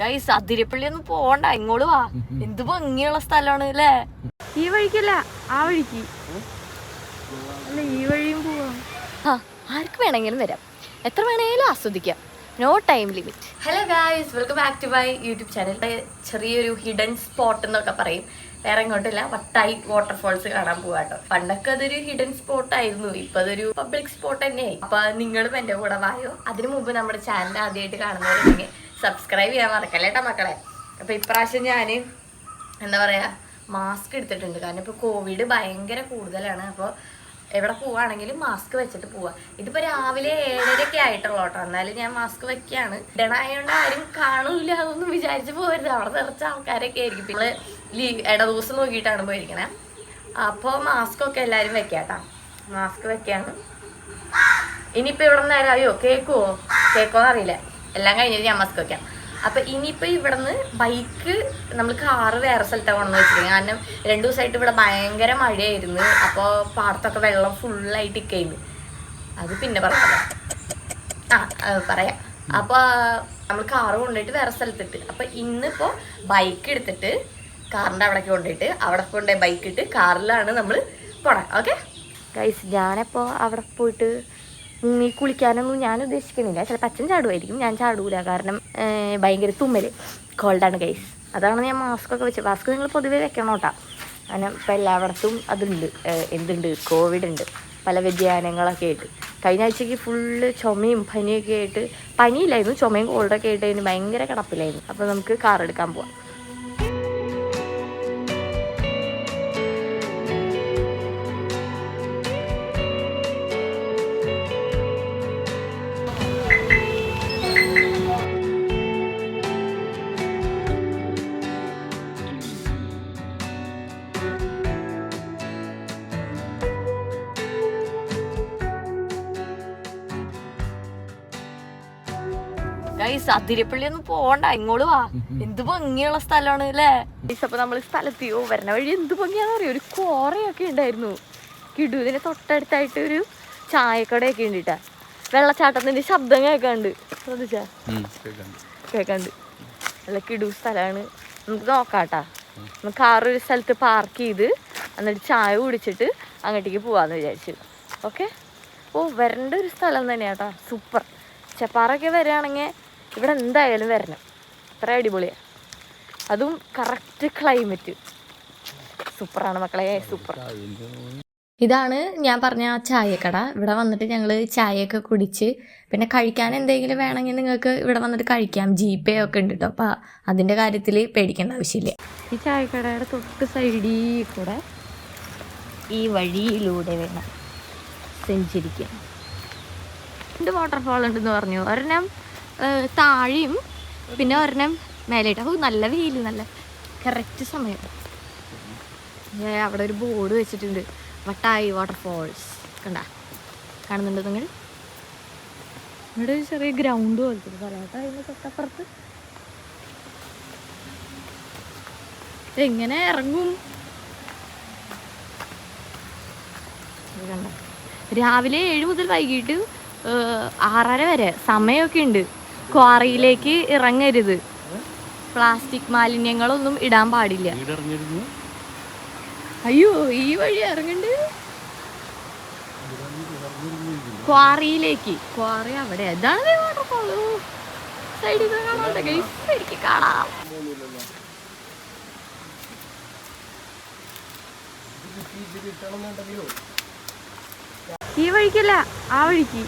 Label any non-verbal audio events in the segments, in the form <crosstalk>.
Guys Athirappilly ഒന്നും പോണ്ട ഇങ്ങോട്ട് വാ. എന്ത് ഭംഗിയുള്ള സ്ഥലമാണ് അല്ലേ ഈ വഴിക്കല്ല ആ വഴിക്ക്. അല്ല ഈ വഴിയും പോവാം. ആ ആർക്ക് വേണമെങ്കിലും വരാം. എത്ര വേണമെങ്കിലും ആസ്വദിക്കാം. No time limit hello guys welcome back to my YouTube channel ചെറിയൊരു ഹിഡൻ സ്പോട്ട് എന്നൊക്കെ പറയും. വേറെ ഇങ്ങോട്ടില്ല വട്ടായി വാട്ടർഫോൾസ് കാണാൻ പോവാ കേട്ടോ. പണ്ടൊക്കെ അതൊരു ഹിഡൻ സ്പോട്ട് ആയിരുന്നു. ഇപ്പൊ അതൊരു പബ്ലിക് സ്പോട്ട് തന്നെയായി. അപ്പൊ നിങ്ങളും എന്റെ കൂടെ വായോ? അതിനു മുമ്പ് നമ്മുടെ ചാനൽ ആദ്യമായിട്ട് കാണുന്നവരുണ്ടെങ്കിൽ സബ്സ്ക്രൈബ് ചെയ്യാൻ മറക്കല്ലേ കേട്ടോ മക്കളെ? അപ്പൊ ഇപ്രാവശ്യം ഞാൻ എന്താ പറയാ മാസ്ക് എടുത്തിട്ടുണ്ട്. കാരണം ഇപ്പൊ കോവിഡ് ഭയങ്കര കൂടുതലാണ്. അപ്പോൾ എവിടെ പോവാണെങ്കിലും മാസ്ക് വെച്ചിട്ട് പോവാ. ഇതിപ്പോ രാവിലെ ഏഴരയൊക്കെ ആയിട്ടുള്ളൂ കേട്ടോ എന്നാലും ഞാൻ മാസ്ക് വെക്കാണ്. ഇടണായോണ്ട് ആരും കാണൂല. അതൊന്നും വിചാരിച്ച് പോകരുത് അവിടെ നിറച്ച ആൾക്കാരൊക്കെ ആയിരിക്കും. നമ്മൾ ലീവ് ഇട ദിവസം നോക്കിയിട്ടാണ് പോയിരിക്കണേ. അപ്പോൾ മാസ്ക് ഒക്കെ എല്ലാവരും വെക്കാട്ടാ മാസ്ക് വെക്കാണ്. ഇനിയിപ്പോ ഇവിടെ നിന്ന് ആരായോ കേക്കുവോ? കേക്കോന്ന് അറിയില്ല എല്ലാം കഴിഞ്ഞിട്ട് ഞാൻ മാസ്ക് വെക്കാം. അപ്പൊ ഇനിയിപ്പോ ഇവിടുന്ന് ബൈക്ക് നമ്മൾ കാറ് വേറെ സ്ഥലത്താണ് കൊണ്ടു വെച്ചിരിക്കുന്നത്. കാരണം രണ്ടു ദിവസമായിട്ട് ഇവിടെ ഭയങ്കര മഴയായിരുന്നു. അപ്പോൾ പാടത്തൊക്കെ വെള്ളം ഫുള്ളായിട്ട് ഇക്കയിന്ന് അത് പിന്നെ പറയാം. ആ പറയാം. അപ്പൊ നമ്മൾ കാറ് കൊണ്ടുപോയിട്ട് വേറെ സ്ഥലത്തിട്ട്. അപ്പൊ ഇന്നിപ്പോ ബൈക്ക് എടുത്തിട്ട് കാറിന്റെ അവിടേക്ക് കൊണ്ടുപോയിട്ട് അവിടെ കൊണ്ടുപോയി ബൈക്ക് ഇട്ട് കാറിലാണ് നമ്മൾ പോണേ. ഓക്കെ ഗൈസ് ഞാനപ്പോ അവിടെ പോയിട്ട് മുങ്ങി കുളിക്കാനൊന്നും ഞാൻ ഉദ്ദേശിക്കുന്നില്ല. ചിലപ്പോൾ അച്ഛൻ ചാടുമായിരിക്കും ഞാൻ ചാടൂല. കാരണം ഭയങ്കര തുമ്മൽ കോൾഡാണ് ഗൈസ് അതാണ് ഞാൻ മാസ്ക് ഒക്കെ വെച്ചത് മാസ്ക് നിങ്ങൾ പൊതുവേ വെക്കണം കേട്ടോ. കാരണം ഇപ്പം എല്ലായിടത്തും അതുണ്ട്. എന്തുണ്ട്? കോവിഡ് ഉണ്ട്. പല വ്യതിയാനങ്ങളൊക്കെ ആയിട്ട്. കഴിഞ്ഞ ആഴ്ചക്ക് ഫുള്ള് ചുമയും പനിയൊക്കെ ആയിട്ട് പനിയില്ലായിരുന്നു. ചുമയും കോൾഡൊക്കെ ആയിട്ട് അതിന് ഭയങ്കര കിടപ്പിലായിരുന്നു. അപ്പോൾ നമുക്ക് കാർ എടുക്കാൻ പോവാം. ഗൈസ് അതിരപ്പള്ളി ഒന്നും പോണ്ട ഇങ്ങോട്ട് വാ. എന്ത് ഭംഗിയുള്ള സ്ഥലമാണ് അല്ലേ? ഗൈസ് അപ്പൊ നമ്മൾ സ്ഥലത്തെയോ വരണ വഴി എന്ത് ഭംഗിയാന്ന് അറിയോ ഒരു കോറയൊക്കെ ഉണ്ടായിരുന്നു. കിടു ഇതിന്റെ തൊട്ടടുത്തായിട്ട് ഒരു ചായക്കടയൊക്കെ ഉണ്ട് കേട്ടാ വെള്ളച്ചാട്ടത്തിന്റെ ശബ്ദം കേൾക്കാണ്ട് ശ്രദ്ധിച്ചാ? കേക്കണ്ട്. നല്ല കിടു സ്ഥലമാണ്. നമുക്ക് നോക്കാട്ടാ. നമുക്ക് കാർ ഒരു സ്ഥലത്ത് പാർക്ക് ചെയ്ത് എന്നിട്ട് ചായ കുടിച്ചിട്ട് അങ്ങോട്ടേക്ക് പോവാന്ന് വിചാരിച്ചു. ഓക്കെ ഓ വരേണ്ട ഒരു സ്ഥലം തന്നെയാട്ടാ. സൂപ്പർ ചെപ്പാറൊക്കെ വരികയാണെങ്കിൽ ഇവിടെ എന്തായാലും വരണം. അത്ര അടിപൊളിയാണ് അതും കറക്റ്റ് ക്ലൈമറ്റ് സൂപ്പറാണ് മക്കളെ സൂപ്പർ. ഇതാണ് ഞാൻ പറഞ്ഞ ആ ചായക്കട. ഇവിടെ വന്നിട്ട് ഞങ്ങൾ ചായയൊക്കെ കുടിച്ച് പിന്നെ കഴിക്കാൻ എന്തെങ്കിലും വേണമെങ്കിൽ നിങ്ങൾക്ക് ഇവിടെ വന്നിട്ട് കഴിക്കാം. ജി പേ ഒക്കെ ഉണ്ട് കേട്ടോ അപ്പം അതിന്റെ കാര്യത്തിൽ പേടിക്കേണ്ട ആവശ്യമില്ല. ഈ ചായക്കടയുടെ തൊട്ട് സൈഡിൽ കൂടെ ഈ വഴിയിലൂടെ വേണം. സഞ്ചരിക്കാൻ. രണ്ട് വാട്ടർഫാൾ ഉണ്ടെന്ന് പറഞ്ഞു. ഒരെണ്ണം താഴെയും പിന്നെ ഒരെണ്ണം മേലേട്ട് അപ്പോൾ നല്ല വെയിൽ നല്ല കറക്റ്റ് സമയം. ഞാൻ അവിടെ ഒരു ബോർഡ് വെച്ചിട്ടുണ്ട്. വട്ടായി വാട്ടർഫോൾസ് കണ്ട? കാണുന്നുണ്ടോ നിങ്ങൾ? ഇവിടെ ഒരു ചെറിയ ഗ്രൗണ്ട് പോലത്തെ തൊട്ടപ്പുറത്ത്. എങ്ങനെ ഇറങ്ങും? രാവിലെ ഏഴ് മുതൽ വൈകിട്ട് ആറര വരെ. സമയമൊക്കെ ഉണ്ട്. ക്വാറിയിലേക്ക് ഇറങ്ങരുത്. പ്ലാസ്റ്റിക് മാലിന്യങ്ങളൊന്നും ഇടാൻ പാടില്ല. അയ്യോ ഈ വഴി ഇറങ്ങണ്ട്. ക്വാറിയിലേക്ക്. ക്വാറി അവിടെ. ഇതാണ് സൈഡിൽ എനിക്ക് കാണാം. ഈ വഴിക്കല്ല ആ വഴിക്ക്.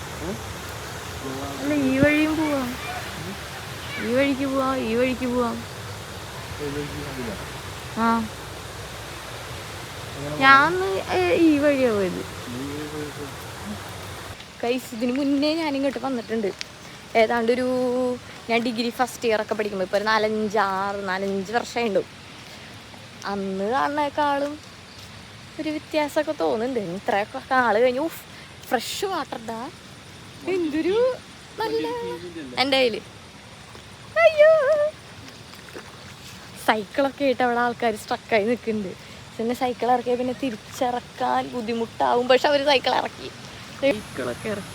അല്ല ഈ വഴിയും പോവാം. ഈ വഴിക്ക് പോവാം ഈ വഴിക്ക് പോവാം. ആ. ഞാൻ ഈ വഴിയാ പോയത്. കൈസ് ഇതിന് മുന്നേ ഞാൻ ഇങ്ങോട്ട് വന്നിട്ടുണ്ട്. ഏതാണ്ട് ഒരു ഞാൻ ഡിഗ്രി ഫസ്റ്റ് ഇയർ ഒക്കെ പഠിക്കുമ്പോൾ ഇപ്പോൾ ഒരു നാലഞ്ച് ആറ് നാലഞ്ച് വർഷമുണ്ട് അന്ന് കാണുന്നേക്കാളും ഒരു വ്യത്യാസമൊക്കെ തോന്നുന്നുണ്ട്. ഇത്രയൊക്കെ ആൾ കഴിഞ്ഞു ഫ്രഷ് വാട്ടർ ഡാ. എന്തൊരു നല്ല എന്റെ കയ്യിൽ അയ്യോ. സൈക്കിളൊക്കെ ആയിട്ട് അവിടെ ആൾക്കാർ സ്ട്രക്കായി നിൽക്കുന്നുണ്ട് പിന്നെ സൈക്കിൾ ഇറക്കിയ പിന്നെ തിരിച്ചിറക്കാൻ ബുദ്ധിമുട്ടാവും. പക്ഷെ അവർ സൈക്കിൾ ഇറക്കി. സൈക്കിളൊക്കെ ഇറക്കി.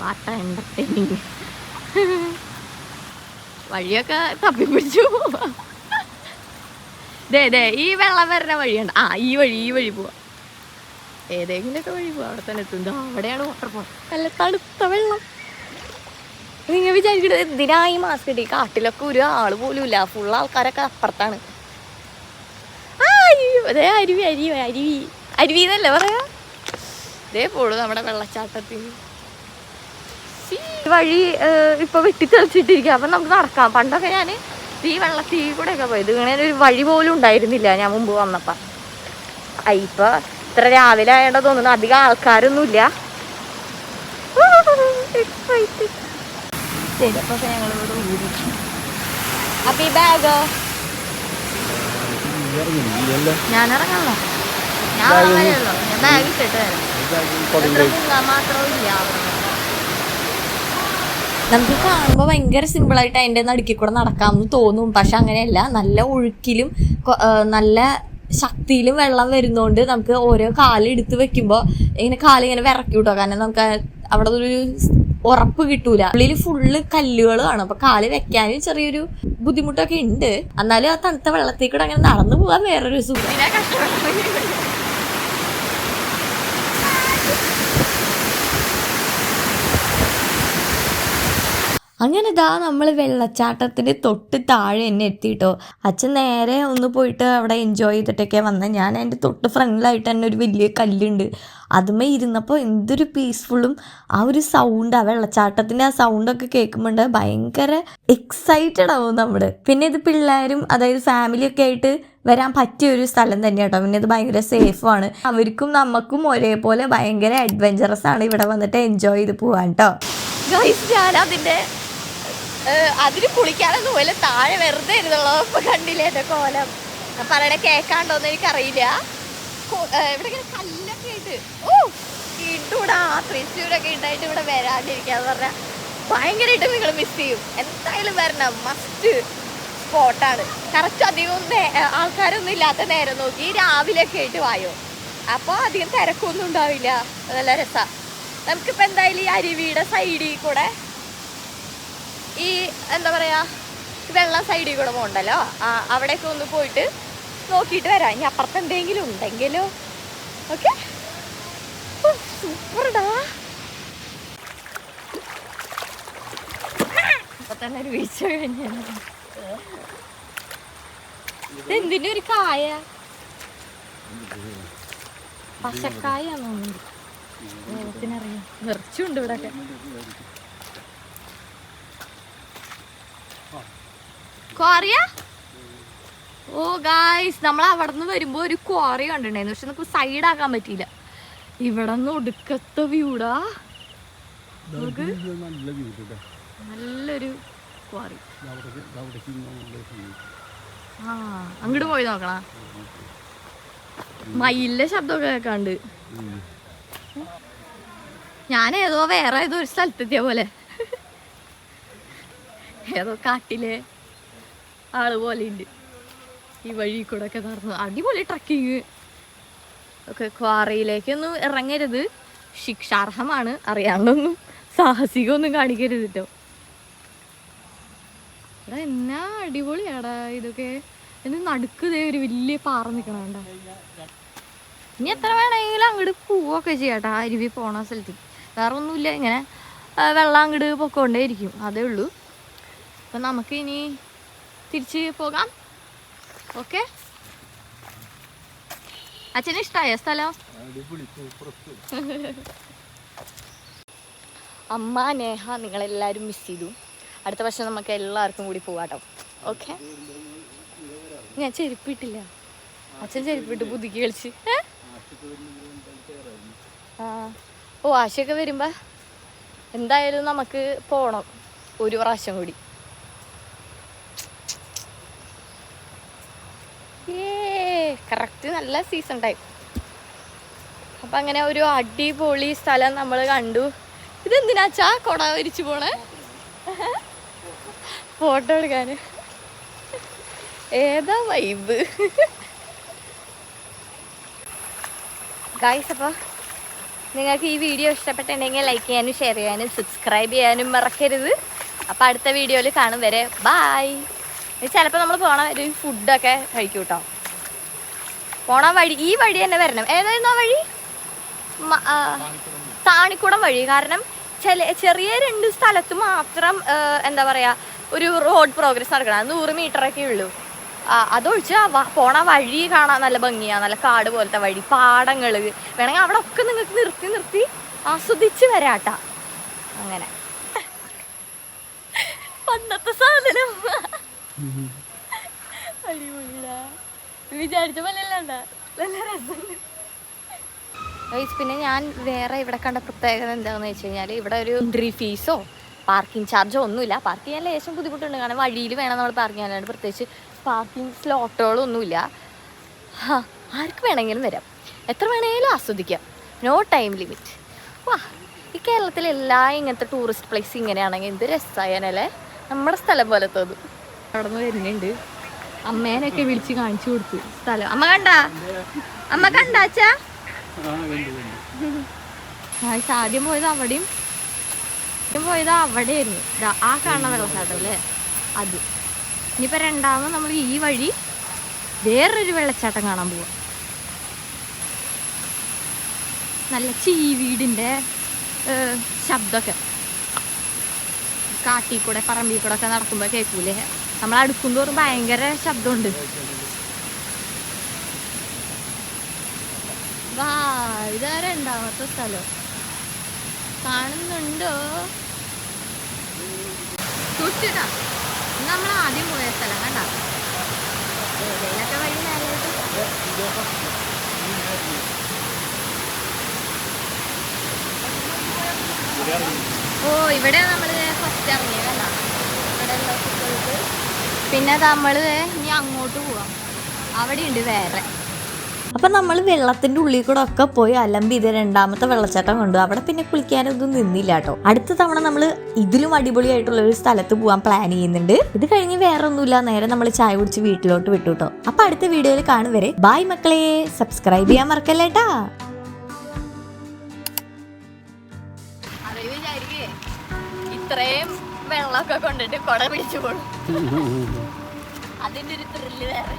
വാട്ട എന്റർടൈനിങ് <laughs> വഴിയൊക്കെ തപ്പിപ്പിടിച്ചു ദേ ദേ ഈ വെള്ളം വരുന്ന വഴിയുണ്ട്. ആ ഈ വഴി ഈ വഴി പോവാ. ഏതെങ്കിലുമൊക്കെ വഴി പോകും അവിടെ തന്നെ എത്തും. അവിടെയാണ് വാട്ടർഫോൾ നല്ല തണുത്ത വെള്ളം. നിങ്ങൾ വിചാരിക്കണത് എന്തിനായി മാസ്ക് ഇട്ടി? കാട്ടിലൊക്കെ ഒരു ആൾ പോലും ഇല്ല. ഫുൾ ആൾക്കാരൊക്കെ അപ്പുറത്താണ്. അതേ അരുവി അരുവി അരുവി. അരുവി എന്നല്ലേ പറയാ ഇതേ പോളൂ നമ്മുടെ വെള്ളച്ചാട്ടത്തിൽ. വഴി ഇപ്പൊ വെട്ടിത്തെളിച്ചിട്ടിരിക്കുക അപ്പൊ നമുക്ക് നടക്കാം. പണ്ടൊക്കെ ഞാൻ ഈ വെള്ളത്തിൽ കൂടെ ഒക്കെ പോയത്. ഇങ്ങനെ ഒരു വഴി പോലും ഉണ്ടായിരുന്നില്ല ഞാൻ മുമ്പ് വന്നപ്പോ. ഇപ്പൊ ഇത്ര രാവിലെ ആയതുകൊണ്ട് തോന്നുന്നു. അധികം ആൾക്കാരൊന്നുമില്ല. Excited. ശരി അപ്പൊ ഞങ്ങൾ ഇവിടെ ഊരി അപ്പൊ ഈ ബാഗ്? ഞാൻ ഇറങ്ങാമോ ഞാൻ ഇറങ്ങാനല്ലോ ഞാൻ ബാഗ് ഇട്ടിട്ട് വരാം. എത്ര മുങ്ങാൻ മാത്രവും ഇല്ല. നമുക്ക് കാണുമ്പോൾ ഭയങ്കര സിമ്പിളായിട്ട് അതിന്റെ നടുക്കി കൂടെ നടക്കാമെന്ന് തോന്നും. പക്ഷെ അങ്ങനെയല്ല. നല്ല ഒഴുക്കിലും നല്ല ശക്തിയിലും വെള്ളം വരുന്നോണ്ട് നമുക്ക് ഓരോ കാൽ എടുത്ത് വെക്കുമ്പോൾ ഇങ്ങനെ കാൽ ഇങ്ങനെ വിറക്കി വിട്ടോ കാരണം നമുക്ക് അവിടെ ഒരു ഉറപ്പ് കിട്ടൂല. ഉള്ളിൽ ഫുള്ള് കല്ലുകൾ കാണും അപ്പൊ കാൽ വെക്കാനും ചെറിയൊരു ബുദ്ധിമുട്ടൊക്കെ ഉണ്ട് എന്നാലും ആ തണുത്ത വെള്ളത്തിൽ കൂടെ അങ്ങനെ നടന്നു പോകാൻ വേറൊരു സുഖം. അങ്ങനെ ഇതാ നമ്മൾ വെള്ളച്ചാട്ടത്തിന് തൊട്ട് താഴെ എന്നെ എത്തിയിട്ടോ അച്ഛൻ നേരെ ഒന്ന് പോയിട്ട് അവിടെ എൻജോയ് ചെയ്തിട്ടൊക്കെ വന്ന ഞാൻ എന്റെ തൊട്ട് ഫ്രണ്ടിലായിട്ട് തന്നെ ഒരു വലിയ കല്ലുണ്ട്. അതുമേ ഇരുന്നപ്പോൾ എന്തൊരു പീസ്ഫുള്ളും ആ ഒരു സൗണ്ട് ആ വെള്ളച്ചാട്ടത്തിന്റെ ആ സൗണ്ടൊക്കെ കേൾക്കുമ്പോണ്ട് ഭയങ്കര എക്സൈറ്റഡ് ആവും നമ്മൾ പിന്നെ ഇത് പിള്ളേരും അതായത് ഫാമിലിയൊക്കെ ആയിട്ട് വരാൻ പറ്റിയ ഒരു സ്ഥലം തന്നെയാണ് കേട്ടോ പിന്നെ ഇത് ഭയങ്കര സേഫാണ് അവർക്കും നമുക്കും ഒരേപോലെ ഭയങ്കര അഡ്വഞ്ചറസ് ആണ് ഇവിടെ വന്നിട്ട് എൻജോയ് ചെയ്ത് പോവാൻ കേട്ടോ ഞാൻ അതിന്റെ ഏഹ് അതിന് കുളിക്കാനൊന്നും പോലെ താഴെ വെറുതെ ഇരുന്നുള്ളൂ ഇപ്പൊ കണ്ടില്ലേ എന്റെ കോലം? പറയണ കേക്കാണ്ടോന്ന് എനിക്കറിയില്ല. ഇവിടെ ഇങ്ങനെ കല്ലൊക്കെ ആയിട്ട്. ഓ ഇട്ടൂടാ തൃശ്ശൂരൊക്കെ ഉണ്ടായിട്ട് ഇവിടെ വരാണ്ടിരിക്കാന്ന് പറഞ്ഞാൽ ഭയങ്കരമായിട്ട് നിങ്ങൾ മിസ് ചെയ്യും. എന്തായാലും വരണം. മസ്റ്റ് സ്പോട്ടാണ് കറക്റ്റ് അധികം ആൾക്കാരൊന്നും ഇല്ലാത്ത നേരം നോക്കി. രാവിലെയൊക്കെ ആയിട്ട് വായോ? അപ്പോൾ അധികം തിരക്കൊന്നും ഉണ്ടാവില്ല. നല്ല രസമാണ് നമുക്കിപ്പോൾ എന്തായാലും ഈ അരുവിയുടെ സൈഡിൽ കൂടെ ഈ എന്താ പറയാ വെള്ളം സൈഡിൽ കൂടെ പോകണ്ടല്ലോ അവിടെയൊക്കെ ഒന്ന് പോയിട്ട് നോക്കിയിട്ട് വരാം. ഇനി അപ്പുറത്ത് എന്തെങ്കിലും ഉണ്ടെങ്കിലോ? ഓക്കെ? സൂപ്പർടാ. തന്നെ ഒരു വീഴ്ച കഴിഞ്ഞു. ഇതെന്തിന്റെ ഒരു കായ? പശക്കായ തോന്നുന്നു. ദൈവത്തിനറിയാം നിറച്ചുണ്ട് ഇവിടെ ക്വാറിയ? ഓ ഗായ്സ് നമ്മൾ അവിടെ നിന്ന് വരുമ്പോ ഒരു ക്വാറി കണ്ടിട്ടുണ്ടായിരുന്നു. പക്ഷെ നമുക്ക് സൈഡ് ആക്കാൻ പറ്റിയില്ല. ഇവിടെ നിന്ന് ഒടുക്കത്തെ വ്യൂടാ. നമുക്ക് നല്ലൊരു ക്വാറി. ആ അങ്ങോട്ട് പോയി നോക്കണ. മയിലിന്റെ ശബ്ദമൊക്കെ കേൾക്കാണ്ട് ഞാൻ ഏതോ വേറെ ഏതോ ഒരു സ്ഥലത്തെത്തിയ പോലെ. ഏതോ കാട്ടിലെ. ആൾ പോലെ ഉണ്ട് ഈ വഴി കൂടെ ഒക്കെ നടന്നു അടിപൊളി ട്രക്കിങ് ഒക്കെ ക്വാറിയിലേക്കൊന്നും ഇറങ്ങരുത്. ശിക്ഷാർഹമാണ് അറിയാണ്ടൊന്നും സാഹസികമൊന്നും കാണിക്കരുത് കേട്ടോ എടാ എന്നാ അടിപൊളിയാടാ ഇതൊക്കെ. എന്ന് നടുക്ക് ഒരു വലിയ പാറ നിൽക്കണണ്ട ഇനി എത്ര വേണമെങ്കിലും അങ്ങോട്ട് പോവൊക്കെ ചെയ്യാട്ടാ അരുവി പോണ സ്ഥലത്ത്. വേറെ ഒന്നുമില്ല ഇങ്ങനെ വെള്ളം അങ്ങോട്ട് പൊക്കോണ്ടേ ഇരിക്കും അതേ ഉള്ളൂ. അപ്പം നമുക്ക് ഇനി തിരിച്ച് പോകാം. ഓക്കെ. അച്ഛന് ഇഷ്ടമായ സ്ഥലം? <laughs> അമ്മ നേഹ നിങ്ങളെല്ലാവരും മിസ് ചെയ്തു. അടുത്ത വർഷം നമുക്ക് എല്ലാവർക്കും കൂടി പോവാട്ടോ. ഓക്കെ. ഞാൻ ചെരുപ്പിട്ടില്ല. അച്ഛൻ ചെരുപ്പിട്ട് പുതുക്കി കളിച്ച്. ആ. ഓ ആശയൊക്കെ വരുമ്പോ എന്തായാലും നമുക്ക് പോണം. ഒരു പ്രാവശ്യം കൂടി. കറക്റ്റ് നല്ല സീസൺ ടൈം അപ്പം അങ്ങനെ ഒരു അടിപൊളി സ്ഥലം നമ്മൾ കണ്ടു. ഇതെന്തിനാച്ചാ കൊട വരിച്ചു പോണേ? ഫോട്ടോ എടുക്കാൻ ഏതാ വൈബ് ഗായ്സ് അപ്പോൾ നിങ്ങൾക്ക് ഈ വീഡിയോ ഇഷ്ടപ്പെട്ടിട്ടുണ്ടെങ്കിൽ ലൈക്ക് ചെയ്യാനും ഷെയർ ചെയ്യാനും സബ്സ്ക്രൈബ് ചെയ്യാനും മറക്കരുത്. അപ്പൊ അടുത്ത വീഡിയോയിൽ കാണും വരെ. ബായ് ചിലപ്പോൾ നമ്മൾ പോണ ഒരു ഫുഡൊക്കെ കഴിക്കും കേട്ടോ പോണ വഴി ഈ വഴി തന്നെ വരണം. ഏതായിരുന്നു ആ വഴി? താണിക്കുടം വഴി. കാരണം ചില ചെറിയ രണ്ട് സ്ഥലത്ത് മാത്രം എന്താ പറയാ ഒരു റോഡ് പ്രോഗ്രസ് നടക്കണം. അത് നൂറ് മീറ്റർ ഒക്കെ ഉള്ളൂ അതൊഴിച്ച് പോണ വഴി കാണാൻ നല്ല ഭംഗിയാ. നല്ല കാട് പോലത്തെ വഴി പാടങ്ങൾ വേണമെങ്കിൽ അവിടെ ഒക്കെ നിങ്ങൾക്ക് നിർത്തി നിർത്തി ആസ്വദിച്ച് വരാട്ടാ. അങ്ങനെ. <laughs> പണ്ടത്തെ സാധനം. പിന്നെ ഞാൻ വേറെ ഇവിടെ കണ്ട പ്രത്യേകത എന്താണെന്ന് വെച്ച് കഴിഞ്ഞാൽ ഇവിടെ ഒരു എൻട്രി ഫീസോ പാർക്കിംഗ് ചാർജോ ഒന്നുമില്ല. പാർക്ക് ചെയ്യാൻ ലേശം ബുദ്ധിമുട്ടുണ്ട്. കാരണം വഴിയിൽ വേണം നമ്മൾ പാർക്ക് ചെയ്യാനായിട്ട്. പ്രത്യേകിച്ച് പാർക്കിംഗ് സ്ലോട്ടുകളൊന്നുമില്ല ആർക്ക് വേണമെങ്കിലും വരാം. എത്ര വേണമെങ്കിലും ആസ്വദിക്കാം. നോ ടൈം ലിമിറ്റ് വാ ഈ കേരളത്തിലെ എല്ലാ ഇങ്ങനത്തെ ടൂറിസ്റ്റ് പ്ലേസ് ഇങ്ങനെയാണെങ്കിൽ എന്ത് രസമായാലേ നമ്മുടെ സ്ഥലം പോലെ തോന്നും അവിടെ നിന്ന് വരുന്നുണ്ട്. അമ്മേനൊക്കെ വിളിച്ച് കാണിച്ചു കൊടുത്തു. സ്ഥലം. അമ്മ കണ്ട? അമ്മ കണ്ടാച്ചാ ഗായ്സ് ആദ്യം പോയത് അവിടെയും ആദ്യം പോയത് അവിടെയായിരുന്നു. ആ കാണുന്ന വെള്ളച്ചാട്ടം അല്ലേ? അത്. ഇനിയിപ്പോൾ രണ്ടാമത് നമ്മൾ ഈ വഴി വേറൊരു വെള്ളച്ചാട്ടം കാണാൻ പോവാം. നല്ല ചീ വീടിന്റെ ശബ്ദമൊക്കെ. കാട്ടിൽ കൂടെ പറമ്പിൽ കൂടെ ഒക്കെ നടക്കുമ്പോൾ കേൾക്കൂലേ? നമ്മൾ അടുക്കും തോറും ഭയങ്കര ശബ്ദമുണ്ട്. വാ ഇതാ രണ്ടാമത്തെ സ്ഥലം? കാണുന്നുണ്ടോ? തൊട്ടിട്ടാ നമ്മൾ ആദ്യം പോയ സ്ഥലം കണ്ട? നേരെയായിട്ട്? ഓ ഇവിടെ നമ്മൾ ഫസ്റ്റ് ഇറങ്ങിയത് കുട്ടികൾക്ക് പിന്നെ നമ്മൾ ഇനി അങ്ങോട്ട് പോവാം. അവിടെ ഉണ്ട് വേറെ. അപ്പം നമ്മൾ വെള്ളത്തിന്റെ ഉള്ളിൽ കൂടെ ഒക്കെ പോയി അലമ്പി ഇത് രണ്ടാമത്തെ വെള്ളച്ചാട്ടം കണ്ടു. അവിടെ പിന്നെ കുളിക്കാനൊന്നും നിന്നില്ല കേട്ടോ. അടുത്ത തവണ നമ്മൾ ഇതിലും അടിപൊളിയായിട്ടുള്ള ഒരു സ്ഥലത്ത് പോകാൻ പ്ലാൻ ചെയ്യുന്നുണ്ട്. ഇത് കഴിഞ്ഞ് വേറെ ഒന്നുമില്ല നേരെ നമ്മൾ ചായ കുടിച്ച് വീട്ടിലോട്ട് വിട്ടു കേട്ടോ. അപ്പൊ അടുത്ത വീഡിയോയിൽ കാണുവരെ. ബായ് മക്കളെ. സബ്സ്ക്രൈബ് ചെയ്യാൻ മറക്കല്ലേട്ടാ ഇത്രയും വെള്ളമൊക്കെ കൊണ്ടിട്ട് കുട പിടിച്ചു പോകും <laughs> അതിന്റെ ഒരു ത്രില്ല് വേറെ.